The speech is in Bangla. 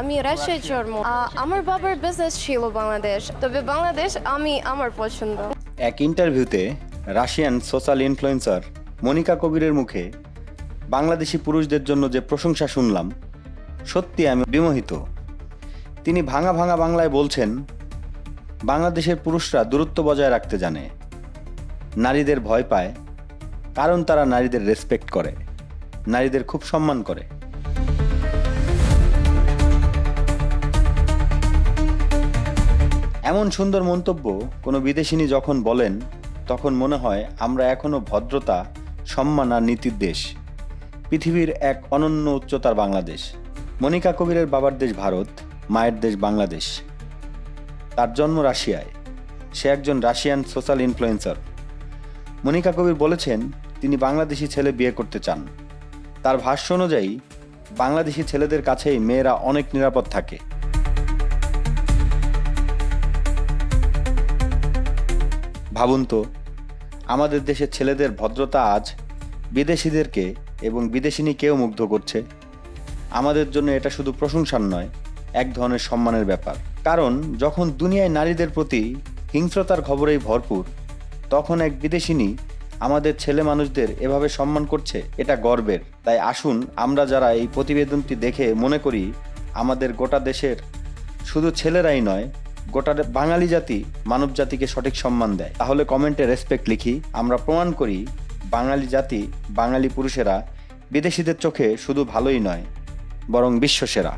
আমি রাজশাহী জন্ম আমার বাবার বিজনেস ছিল বাংলাদেশ তবে বাংলাদেশ আমি আমার পছন্দ। এক ইন্টারভিউতে রাশিয়ান সোশ্যাল ইনফ্লুয়েন্সার মনিকা কবিরের মুখে বাংলাদেশি পুরুষদের জন্য যে প্রশংসা শুনলাম সত্যি আমি বিমোহিত। তিনি ভাঙা ভাঙা বাংলায় বলছেন বাংলাদেশের পুরুষরা দূরত্ব বজায় রাখতে জানে। নারীদের ভয় পায় কারণ তারা নারীদের রেসপেক্ট করে নারীদের খুব সম্মান করে। এমন সুন্দর মন্তব্য কোনো বিদেশিনী যখন বলেন, তখন মনে হয় আমরা এখনও ভদ্রতা, সম্মান আর নীতির দেশ। পৃথিবীর এক অনন্য উচ্চতার বাংলাদেশ। মনিকা কবিরের বাবার দেশ ভারত, মায়ের দেশ বাংলাদেশ। তার জন্ম রাশিয়ায়। সে একজন Russian social influencer. Monica Kabir বলেছেন, তিনি বাংলাদেশি ছেলে বিয়ে করতে চান। তার ভাষ্য অনুযায়ী, বাংলাদেশি ছেলেদের কাছেই মেয়েরা অনেক নিরাপদ থাকে। ভাবুন তো, আমাদের দেশের ছেলেদের ভদ্রতা আজ বিদেশিদেরকে এবং বিদেশিনীকেও মুগ্ধ করছে। আমাদের জন্য এটা শুধু প্রশংসার নয়, এক ধরনের সম্মানের ব্যাপার। কারণ যখন দুনিয়ায় নারীদের প্রতি হিংস্রতার খবরেই ভরপুর, তখন এক বিদেশিনী আমাদের ছেলে মানুষদের এভাবে সম্মান করছে, এটা গর্বের। তাই আসুন, আমরা যারা এই প্রতিবেদনটি দেখে মনে করি, আমাদের গোটা দেশের শুধু ছেলেরাই নয় গোটা বাঙালি জাতি মানব জাতিকে সঠিক সম্মান দেয়। তাহলে কমেন্টে রেসপেক্ট লিখি। আমরা প্রমাণ করি, বাঙালি জাতি, বাঙালি পুরুষেরা বিদেশিদের চোখে শুধু ভালোই নয়, বরং বিশ্বসেরা